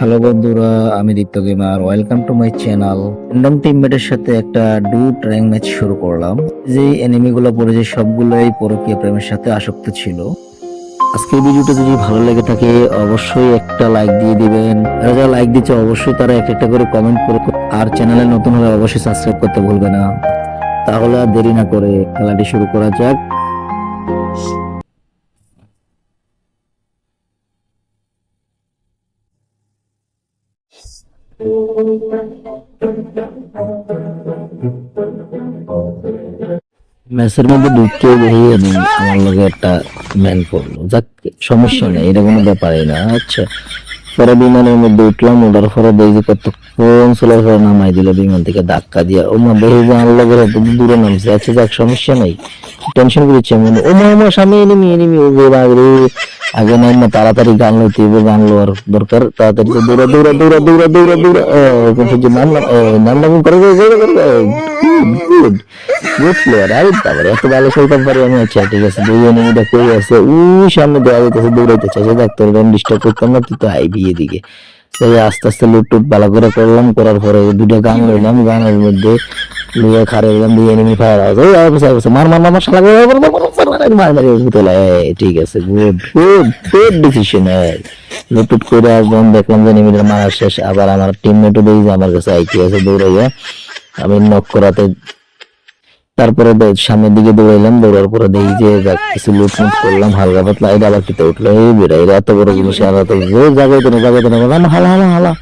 Hello বন্ধুরা, আমি Dipta gamer. Welcome to my channel random টিমমেটের সাথে একটা ডুট র্যাঙ্ক ম্যাচ শুরু করলাম যে এনিমিগুলো পড়েছে সবগুলোই পরকীয় প্রেমের সাথে আসক্ত ছিল। আজকের ভিডিওটা যদি ভালো লেগে থাকে, অবশ্যই একটা লাইক দিয়ে দিবেন। যারা যারা লাইক দিচ্ছে, অবশ্যই তারা এক একটা করে কমেন্ট করে আর চ্যানেলে নতুন হলে অবশ্যই সাবস্ক্রাইব করতে ভুলবে না। তাহলে আর দেরি না করে খেলাটি শুরু করা যাক। ম্যাচের মধ্যে ঢুকতে বেরিয়ে নেই আমার লগে একটা ম্যান পড়ল যাক, সমস্যা নেই, এটা কোনো ব্যাপারই না। আচ্ছা পরে বিমানের মধ্যে উঠলাম ওটার পরে দেখি কতক্ষণ চলার পরে নামাই দিল, বিমান থেকে ধাক্কা দিয়া। ও মা যে আমার লগে এত দূরে নামছে। আচ্ছা যাক, সমস্যা নেই। টেনশন করেছি আমি। ও মা আমার সামনে এনিমি এনিমি ও গোড়া আগে নাই না তাড়াতাড়ি গান লইতে হবে গান লোয়ার দরকার, তাড়াতাড়ি দৌড়া দৌড়া দৌড়া দৌড়া দৌড়া দৌড়া। কিন্তু যে নাম নাম করে গুড গুড প্লেয়ার। তারপরে এত ভালো খেলতাম পারি আমি আচ্ছা ঠিক আছে, দুই এনিমিটা কই আছে উই সামনে দেওয়া যাইতেছে, দৌড়াইতেছে। আচ্ছা দেখ তোর ডিস্টার্ব করতাম না, তুই তো আইবি এদিকে। তাই আস্তে আস্তে লুট ভালো করে করলাম, করার পরে দুটো গান লইলাম গানের মধ্যে ঠিক আছে করে একদম দেখলাম যে মারা শেষ আবার আমার টিমমেটও দেখি যে আমার কাছে আইটি আছে আমি নক করাতে তারপরে সামনের দিকে দৌড়াইলাম দৌড়ার পরে দেখি যে কিছু লুট মুট করলাম হালকা পাতলা এটা আবার উঠল এই বেড়া এত বড় জিনিস আর এত জায়গায় না হালা হালা হালা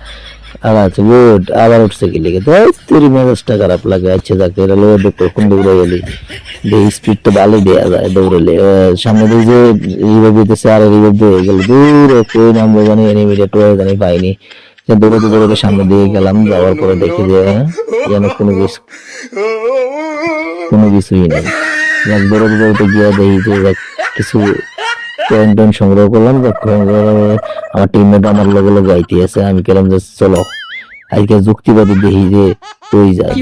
আচ্ছা গুড আবার উঠছে কি লিখে তোরই মেজাজটা খারাপ লাগে আচ্ছা যাক এটা কখন দৌড়ে গেলি? দেখি স্পিড তো ভালোই দেওয়া যায় দৌড়ালে। সামনে দিয়ে যে রিভাইভ দিতেছে আর রিভাইভ দিয়ে গেল। দূর কই নামবো জানি এনিমিডিয়েট হয়ে জানি পাইনি। যে দৌড়াতে দৌড়াতে সামনে দিয়ে গেলাম যাওয়ার পরে দেখি যে হ্যাঁ, যেন কোনো কিছু কোনো কিছুই নেই। দৌড়াতে দৌড়াতে গিয়ে দেখি যে কিছু পয়েন্ট সংগ্রহ করলাম। আমার টিমমেট আমার লগে লগে আইতে আছে। আমি কেলাম যে চলো আজকে যুক্তিবাদী দেখি যে তুই যায়।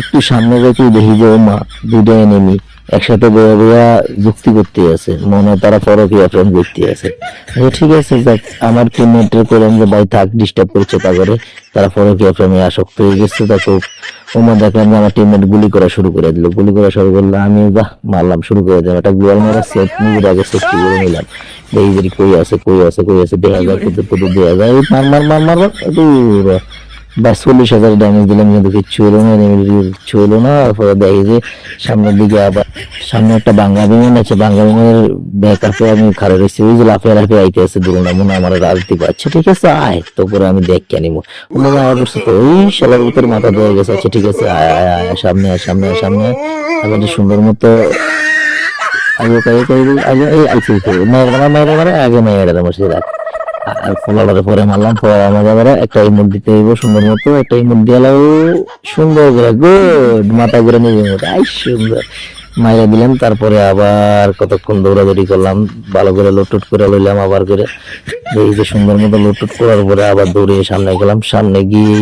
একটু সামনে যাইতে দেখি যে ও মা দুটো এনেমি একসাথে বয়া বয়া যুক্তি করতে আছে মনে তারা পরকীয়া প্রেম করতে আছে। আচ্ছা, ঠিক আছে যাক আমার টিমমেটের করলাম যে ভাই থাক ডিস্টার্ব করছে তা করে তারা পরকীয় প্রেমে আসক্ত হয়ে গেছে তাকে ওমা দেখলাম যে আমার টিমমেট গুলি করা শুরু করে দিল। গুলি করা শুরু করলে আমি, বাহ, মারলাম, শুরু করে দিলাম। একটা গোয়াল মারা সেট নিজের আগে সেফটি করে নিলাম। দেখি কই আছে কই আছে কই আছে দেখা যায় কত কত যায় মার মার মার মার মার দূর চল্লিশ হাজার ড্যামেজ দিলাম, কিন্তু কিচ্ছু হলো না কিচ্ছু হলো না। তারপরে দেখি যে সামনের দিকে আবার সামনে একটা বাংলা বিমান আছে, বাংলা বিমানের ব্যাক আপে আমি খাড়া রয়েছি ওই যে লাফে লাফে আইতে আছে দূরে না, মনে, আমার রাজনীতি আচ্ছা ঠিক আছে, আয় তো করে আমি দেখ কে নিবো। মনে হয় আমার বলছে তো ওই শালার ভিতরে মাথা দেওয়া গেছে। আচ্ছা ঠিক আছে, আয় আয় আয় সামনে আয় সামনে আয় সামনে আয়। সুন্দর মতো আগে আগে আগে আগে মায়ের মায়ের আগে মায়ের মসে রাখ। ফলারে পরে মারলাম, পরে একটা ইমোট দিতে সুন্দর মতো একটা ইমোট দিয়ে সুন্দর করে গুড মাথা করে নিবে। মতো আই, সুন্দর। মাইরা দিলাম, তারপরে আবার কতক্ষণ দৌড়াদৌড়ি করলাম, ভালো করে লুটুট করে লইলাম আবার করে। এই যে সুন্দর মতো লুটুট করার পরে আবার দৌড়িয়ে সামনে গেলাম, সামনে গিয়ে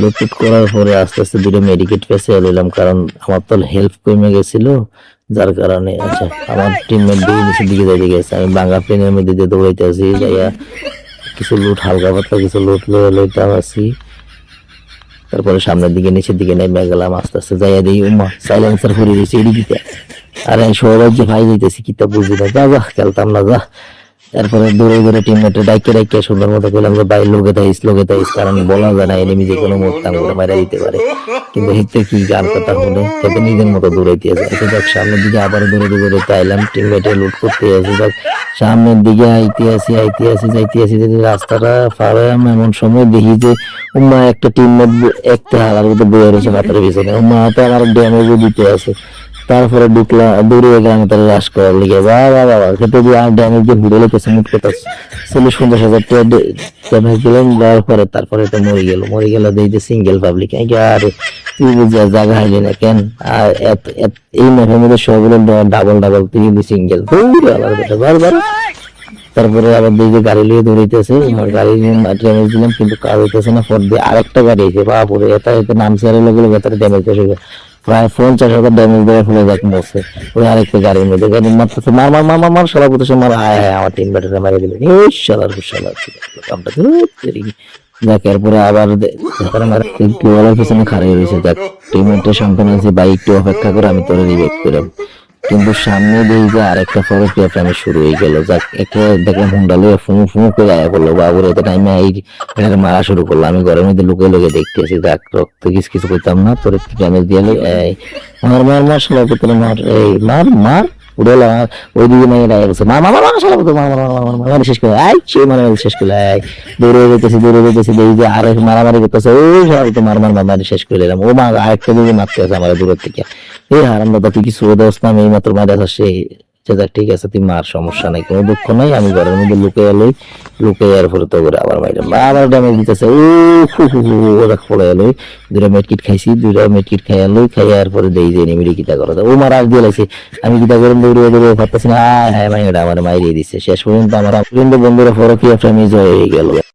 লুটুট করার পরে আস্তে আস্তে দুটো মেডিকেট পেছে লইলাম, কারণ আমার তো হেল্প কমে গেছিল। যার কারণে আচ্ছা আমার টিমমেট দুই নিচের দিকে যাইতে গেছে, আমি বাঙ্গা প্লেনের মধ্যে দিয়ে দৌড়াইতে আছি যাইয়া কিছু লুট হালকা পাতলা কিছু লুট লয়ে লইতাম আছি তারপরে সামনের দিকে, নিচের দিকে নেমে গেলাম, আস্তে আস্তে যাইয়া দিই উমা সাইলেন্সার ফুরিয়ে দিয়েছি এড়ি দিতে আর সবাই যে ভাই যাইতেছি, কিতা বুঝি না। যা যা, খেলতাম না, যা। তারপরে দৌড়ে দৌড়ে টিমমেটে ডাইকে ডাইকে সুন্দর মতো করলাম যে, ভাই, লোকে তাইস লোকে তাইস কারণ বলা যায় না এনিমি যে কোনো মোটতাম করে মারা দিতে পারে। কিন্তু হিতে কি গান কথা হলে সেটা নিজের মতো দৌড়াইতে আছে আচ্ছা দেখ সামনের দিকে আবার দৌড়ে দৌড়ে আইলাম টিমমেটে লুট করতে আছে যাক। সামনের দিকে আইতে আসি আইতে আসি, যাইতে আসি যদি রাস্তাটা আমি এমন সময় দেখি যে উম্মা একটা টিমমেট একটা হালার মতো বয়ে রয়েছে মাথার পিছনে। উম্মা তো আমার ড্যামেজও দিতে আছে তারপরে ঢুকলাম দৌড়ে গেলাম তার করার লিগে, বা বা আর ড্যামেজ ড্যামেজ দিলাম তারপরে তো মরে গেল মরে গেল দেই যে সিঙ্গেল পাবলিক আর তুই জায়গা হাইলি না কেন? আর এই মধ্যে সবগুলো ডাবল ডাবল তুই সিঙ্গেল বারবার তারপরে আবার দেখি যে গাড়ি নিয়ে দৌড়াইতেছে গাড়ি ড্যামেজ দিলাম, কিন্তু কার হইতেছে না, ফোর দিয়ে আরেকটা গাড়ি এসে, বাপুরে এটা নামছে আর লোক লোক এটা ড্যামেজ প্রায় পঞ্চাশ হাজার ড্যামেজ মরছে ওই আরেকটা গাড়ির মধ্যে। গাড়ি মারতেছে, মার মার মার মার শালা পুতেছে মার হায় হায় আমার টিম ব্যাটারে মারে দিলেন ওই শালার শালা কামটা যাক, এরপরে আবার ওলার পিছনে রয়েছে, যাক, টিমের সম্পূর্ণ আছে বাইক একটু অপেক্ষা করে আমি তোরে রিভেক্ট কিন্তু সামনে দিয়ে যে আরেকটা ফরক আমি শুরু হয়ে গেল। যাক, একটা দেখলাম হুন্ডা লয়ে ফুঁ ফুঁ করে আয়া করল বাবুর এত টাইমে এই মারা শুরু করল। আমি ঘরের মধ্যে লুকে লুকে আসি যাক, রক্ত কিছু কিছু করতাম না। তোর একটু ড্যামেজ দিয়ে এই, মার মার পুত্র মার, এই, মার মার। উড়েল আমার ওই দিকে মেয়ে রায় বলছে মা মা মা, শালা পুত্র মার মার মার মার মার মার শেষ করে। আই সে মানে শেষ করে। আই দৌড়ে যেতেছি দৌড়ে যেতেছি দেখি যে আরে মারামারি করতেছে। ও সবাই তো মার মার মার মার শেষ করে এলাম ও মা, আরেকটা দিকে মারতে আছে আমার দূরের থেকে। এই হারাম দাদা তুই কিছু এই মাত্র মারা আসছে যাক ঠিক আছে, তুই মার, সমস্যা নাই, কোনো দুঃখ নাই, আমি ঘরের মধ্যে লুকে এলোই লুকে এর পরে তো করে আবার মাইলাম আবার ড্যামেজ দিতেছে, ও ওরা পড়ে এলোই দুটা মেটকিট খাইছি দুটা মেটকিট খাই এলোই খাই আর পরে দেই যে নিমিড়ি কিতা করে ও মার আর দিয়ে লাগছে আমি কিতা করে দৌড়িয়ে দৌড়িয়ে ভাবতেছি না হ্যাঁ হ্যাঁ মাইটা আমার মাইরিয়ে দিচ্ছে শেষ পর্যন্ত আমার বন্ধুরা ফরকিয়া ফ্রেমে জয় হয়ে গেল।